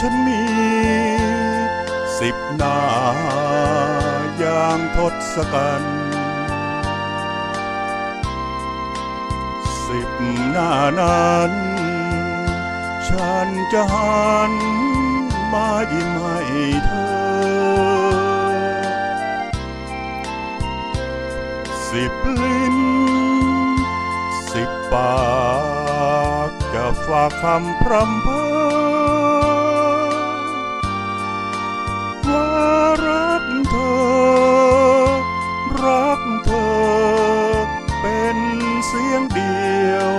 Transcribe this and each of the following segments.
ฉันมีสิบหน้าอย่างทศกัณฐ์สิบหน้านั้น ฉันจะหันมายิ้มให้เธอ สิบลิ้น สิบปากจะฝากคำพรำเพ้อ ธอ รักเธอ เป็นเสียงเดียว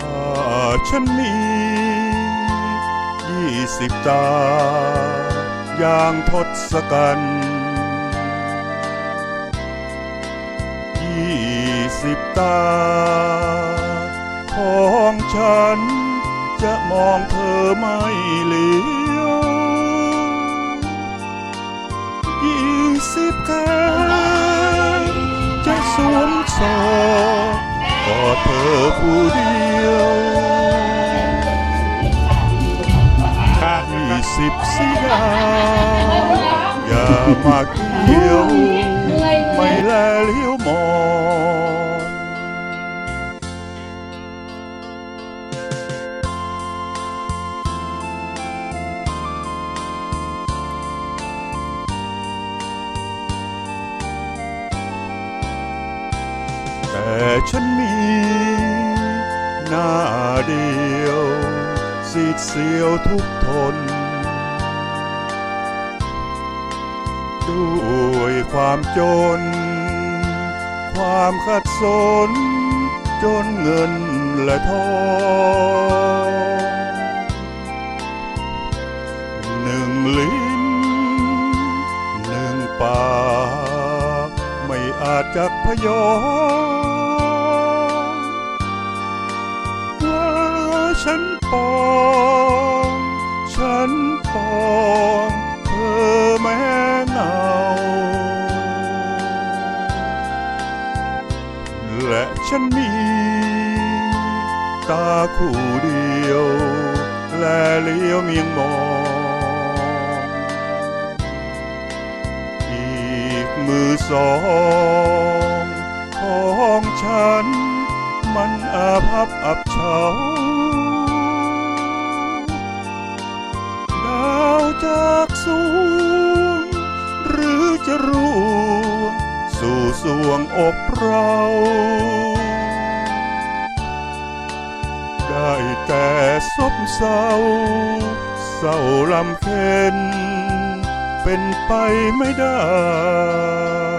ถ้าฉันมียี่สิบตา อย่างทศกัณฐ์ยี่สิบตา ของฉันจะมองเธอไม่ สวมสอกกอดเธอผู้เดียวยี่สิบสีดาอย่ามาเกี่ยว ไม่แลเลี้ยวมอง ฉันมีหน้าเดียว สีดเสียวทุกทน ด้วยความจน ความขัดสน จนเงินและทองหนึ่งลิ้ ไม่อาจจะพยองว่าฉันปองฉันปองเธอแม้เงาและฉันมีตาคู่เดียว และเลี้ยวเมียงมอง สองของฉัน มันอาภัพอับเฉาดาวจากสูง หรือจะร่วงสู่สวงอกเราได้แต่ซบเศร้า เศร้าลำเค็น เป็นไปไม่ได้